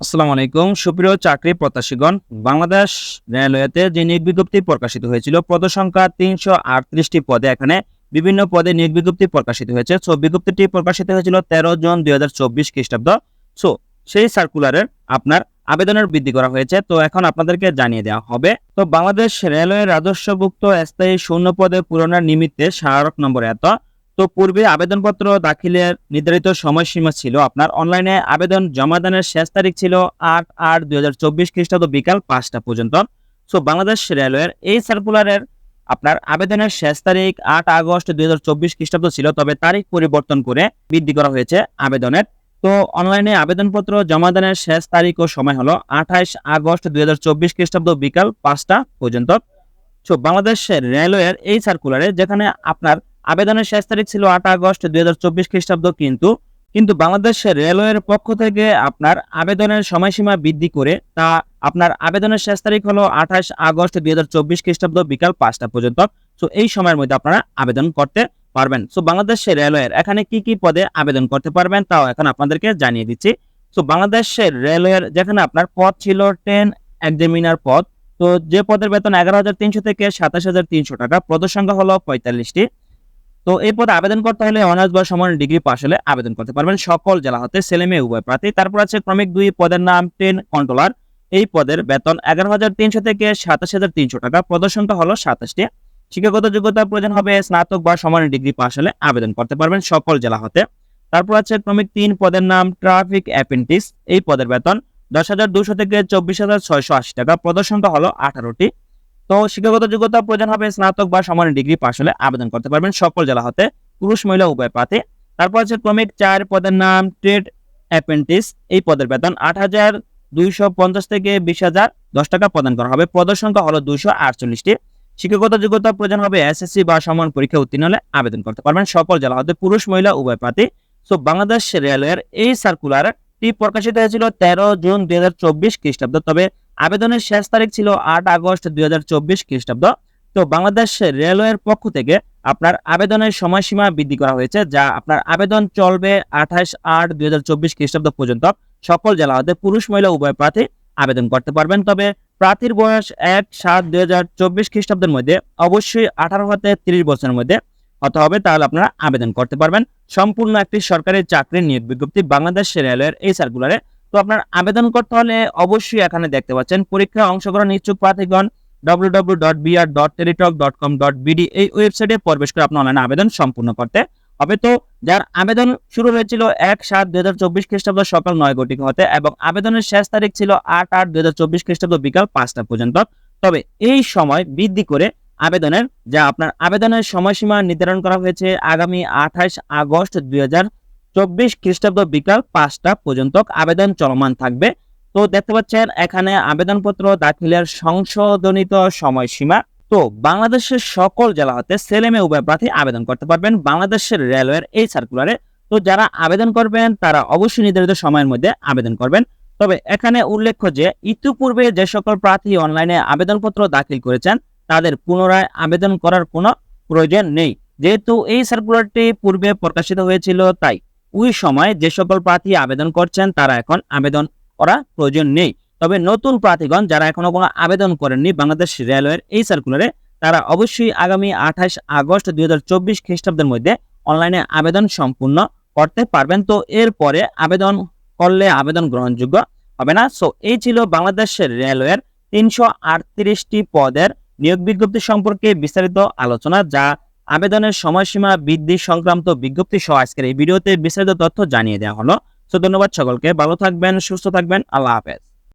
আসসালামু আলাইকুম। সুপ্রিয় চাকরি প্রত্যাশীগণ, বাংলাদেশ রেলওয়েতে যে নিয়োগ বিজ্ঞপ্তি প্রকাশিত হয়েছিল, পদ সংখ্যা তিনশো আটত্রিশটি পদে এখানে বিভিন্ন পদে নিয়োগ বিজ্ঞপ্তি প্রকাশিত হয়েছে। সো, বিজ্ঞপ্তিটি প্রকাশিত হয়েছিল তেরো জুন দুই হাজার চব্বিশ খ্রিস্টাব্দ। সো, সেই সার্কুলারের আপনার আবেদনের বৃদ্ধি করা হয়েছে। তো, এখন আপনাদেরকে জানিয়ে দেওয়া হবে, তো, বাংলাদেশ রেলওয়ে রাজস্বভুক্ত স্থায়ী শূন্য পদে পূরণের নিমিত্তে স্মারক নম্বর এত। তো পূর্বে আবেদনপত্র দাখিলের নির্ধারিত সময়সীমা ছিল আপনার অনলাইনে আবেদন জমাদানের শেষ তারিখ ছিল আট আট দুই হাজার চব্বিশ খ্রিস্টাব্দ বিকাল পাঁচটা পর্যন্ত। সো বাংলাদেশ রেলওয়ের এই সার্কুলারের আপনার আবেদনের শেষ তারিখ আট আগস্ট দুই হাজার চব্বিশ খ্রিস্টাব্দ ছিল, তবে তারিখ পরিবর্তন করে বৃদ্ধি করা হয়েছে আবেদনের। তো অনলাইনে আবেদনপত্র জমাদানের শেষ তারিখ ও সময় হলো আঠাইশ আগস্ট দুই হাজার চব্বিশ খ্রিস্টাব্দ বিকাল পাঁচটা পর্যন্ত। সো বাংলাদেশ রেলওয়ের এই সার্কুলারে যেখানে আপনার আবেদনের শেষ তারিখ ছিল আট আগস্ট দুই হাজার চব্বিশ খ্রিস্টাব্দ, কিন্তু কিন্তু বাংলাদেশ রেলওয়ের পক্ষ থেকে আপনার আবেদনের সময়সীমা বৃদ্ধি করে তা আপনার আবেদনের শেষ তারিখ হলো আঠাশ আগস্ট দুই হাজার চব্বিশ খ্রিস্টাব্দ বিকাল পাঁচটা পর্যন্ত। সো এই সময়ের মধ্যে আপনারা আবেদন করতে পারবেন। সো বাংলাদেশ রেলওয়ের এখানে কি কি পদে আবেদন করতে পারবেন তাও এখন আপনাদেরকে জানিয়ে দিচ্ছি। সো বাংলাদেশ রেলওয়ের যেখানে আপনার পদ ছিল টেন এক্সামিনার পদ, তো যে পদের বেতন এগারো হাজার তিনশো থেকে সাতাশ হাজার তিনশো টাকা, পদের সংখ্যা হলো পঁয়তাল্লিশটি। তো এই পদে আবেদন করতে হলে অনার্স বা সমান ডিগ্রি পাশ হলে আবেদন করতে পারবেন। সকল জেলা হতে ছেলে মেয়ে, উভয় প্রার্থী। তারপর আছে ক্রমিক দুই পদের নাম টেন কন্ট্রোলার এই পদের বেতন এগারো হাজার তিনশো থেকে সাতাশ হাজার তিনশো টাকা। সংখ্যা হলো সাতাশটি। শিক্ষাগত যোগ্যতার প্রয়োজন হবে স্নাতক বা সমান ডিগ্রি পাশ হলে আবেদন করতে পারবেন সকল জেলা হতে। তারপর আছে ক্রমিক তিন পদের নাম ট্রাফিক অ্যাপেন্টিস এই পদের বেতন দশ হাজার দুশো থেকে চব্বিশ হাজার ছয়শো আশি টাকা। প্রদর্শনটা হলো আঠারোটি। তো শিক্ষাগত যোগ্যতা প্রয়োজন হবে স্নাতক বা সমান ডিগ্রি পাশ হলে আবেদন করতে পারবেন সকল জেলা হতে। পুরুষ, মহিলা, উভয় প্রার্থী তারপর আছে ক্রমিক চার পদের নাম ট্রেড অ্যাপ্রেন্টিস এই পদের বেতন আট হাজার দুইশো পঞ্চাশ থেকে বিশ হাজার দশ টাকা প্রদান করা হবে। পদের সংখ্যা হলো দুইশো আটচল্লিশটি। শিক্ষাগত যোগ্যতা প্রয়োজন হবে এসএসসি বা সমান পরীক্ষা উত্তীর্ণ হলে আবেদন করতে পারবেন সকল জেলা হতে। পুরুষ, মহিলা, উভয় প্রার্থী সো বাংলাদেশ রেলওয়ের এই সার্কুলারটি প্রকাশিত হয়েছিল তেরো জুন দুই হাজার চব্বিশ খ্রিস্টাব্দ। তবে আবেদনের শেষ তারিখ ছিল আট আগস্ট দুই হাজার চব্বিশ খ্রিস্টাব্দ। তো বাংলাদেশ রেলওয়ের পক্ষ থেকে আপনার আবেদনের সময়সীমা বৃদ্ধি করা হয়েছে, যা আপনার আবেদন চলবে আঠাশ আট দুই হাজার চব্বিশ খ্রিস্টাব্দ পর্যন্ত। সকল জেলা হতে পুরুষ, মহিলা, উভয় প্রার্থী আবেদন করতে পারবেন। তবে প্রার্থীর বয়স এক সাত দুই হাজার চব্বিশ খ্রিস্টাব্দের মধ্যে, অবশ্যই আঠারো হতে তিরিশ বছরের মধ্যে হতে হবে, তাহলে আপনারা আবেদন করতে পারবেন। সম্পূর্ণ একটি সরকারি চাকরির নিয়োগ বিজ্ঞপ্তি বাংলাদেশ রেলওয়ের এই সার্কুলারে তো আপনার আবেদন করতে হলে অবশ্যই এখানে দেখতে পাচ্ছেন, পরীক্ষায় অংশগ্রহণ ইচ্ছুক প্রার্থীগণ www.br.teletalk.com.bd এই ওয়েবসাইটে প্রবেশ করে আপনার অনলাইনে আবেদন সম্পূর্ণ করতে হবে। তো যার আবেদন শুরু হয়েছিল এক সাত দুই হাজার চব্বিশ খ্রিস্টাব্দ সকাল নয় ঘটিকা হতে এবং আবেদনের শেষ তারিখ ছিল আট আট দুই হাজার চব্বিশ খ্রিস্টাব্দ বিকাল পাঁচটা পর্যন্ত। তবে এই সময় বৃদ্ধি করে আবেদনের, যা আপনার আবেদনের সময়সীমা নির্ধারণ করা হয়েছে আগামী আঠাশ আগস্ট দুই হাজার চব্বিশ খ্রিস্টাব্দ বিকাল পাঁচটা পর্যন্ত আবেদন চলমান থাকবে। তো দেখতে পাচ্ছেন, এখানে আবেদনপত্র দাখিলের সংশোধনিত সময়সীমা। তো বাংলাদেশের সকল জেলা হতে ছেলে মেয়ে উভয় প্রার্থী আবেদন করতে পারবেন বাংলাদেশের রেলওয়ের এই সার্কুলারে তো যারা আবেদন করবেন, তারা অবশ্যই নির্ধারিত সময়ের মধ্যে আবেদন করবেন। তবে এখানে উল্লেখ্য যে, ইতিপূর্বে যে সকল প্রার্থী অনলাইনে আবেদনপত্র দাখিল করেছেন, তাদের পুনরায় আবেদন করার কোনো প্রয়োজন নেই। যেহেতু এই সার্কুলারটি পূর্বে প্রকাশিত হয়েছিল, তাই ওই সময় যে সকল প্রার্থী আবেদন করছেন, তারা এখন আবেদন করা প্রয়োজন নেই। তবে নতুন প্রার্থীগণ যারা এখনও কোনো আবেদন করেননি বাংলাদেশ রেলওয়ের এই সার্কুলারে, তারা অবশ্যই আগামী আঠাশ আগস্ট দুই হাজার চব্বিশ খ্রিস্টাব্দের মধ্যে অনলাইনে আবেদন সম্পূর্ণ করতে পারবেন। তো এরপরে আবেদন করলে আবেদন গ্রহণযোগ্য হবে না। সো এই ছিল বাংলাদেশ রেলওয়ের তিনশো আটত্রিশটি পদের নিয়োগ বিজ্ঞপ্তি সম্পর্কে বিস্তারিত আলোচনা, যা আবেদনের সময়সীমা বৃদ্ধি সংক্রান্ত বিজ্ঞপ্তি সহ আজকের এই ভিডিওতে বিস্তারিত তথ্য জানিয়ে দেওয়া হলো। তো ধন্যবাদ সকলকে, ভালো থাকবেন, সুস্থ থাকবেন, আল্লাহ হাফেজ।